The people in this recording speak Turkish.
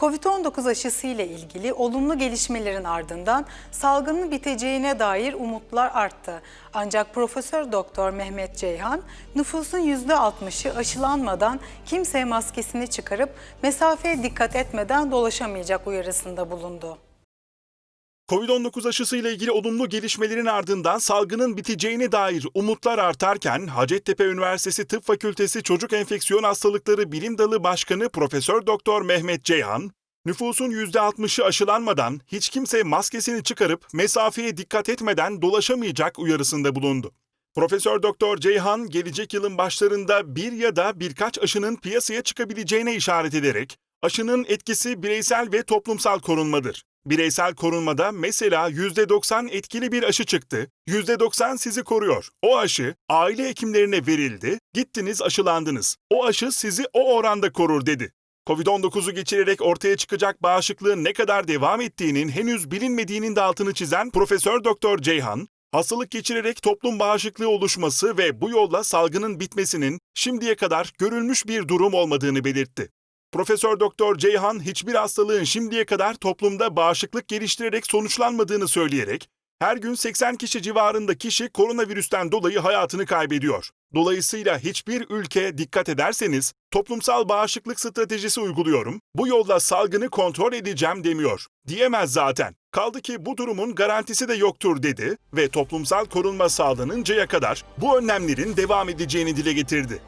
Covid-19 aşısı ile ilgili olumlu gelişmelerin ardından salgının biteceğine dair umutlar arttı. Ancak Profesör Doktor Mehmet Ceyhan, nüfusun %60'ı aşılanmadan kimse maskesini çıkarıp mesafeye dikkat etmeden dolaşamayacak uyarısında bulundu. Covid-19 aşısı ile ilgili olumlu gelişmelerin ardından salgının biteceğine dair umutlar artarken Hacettepe Üniversitesi Tıp Fakültesi Çocuk Enfeksiyon Hastalıkları Bilim Dalı Başkanı Profesör Doktor Mehmet Ceyhan, nüfusun %60'ı aşılanmadan hiç kimse maskesini çıkarıp mesafeye dikkat etmeden dolaşamayacak uyarısında bulundu. Profesör Doktor Ceyhan gelecek yılın başlarında bir ya da birkaç aşının piyasaya çıkabileceğine işaret ederek aşının etkisi bireysel ve toplumsal korunmadır. Bireysel korunmada mesela %90 etkili bir aşı çıktı. %90 sizi koruyor. O aşı aile hekimlerine verildi. Gittiniz aşılandınız. O aşı sizi o oranda korur dedi. Covid-19'u geçirerek ortaya çıkacak bağışıklığın ne kadar devam ettiğinin henüz bilinmediğinin de altını çizen Profesör Doktor Ceyhan, hastalık geçirerek toplum bağışıklığı oluşması ve bu yolla salgının bitmesinin şimdiye kadar görülmüş bir durum olmadığını belirtti. Profesör Doktor Ceyhan hiçbir hastalığın şimdiye kadar toplumda bağışıklık geliştirerek sonuçlanmadığını söyleyerek her gün 80 kişi civarında kişi koronavirüsten dolayı hayatını kaybediyor. Dolayısıyla hiçbir ülke dikkat ederseniz toplumsal bağışıklık stratejisi uyguluyorum. Bu yolla salgını kontrol edeceğim demiyor. Diyemez zaten. Kaldı ki bu durumun garantisi de yoktur dedi ve toplumsal korunma sağlanıncaya kadar bu önlemlerin devam edeceğini dile getirdi.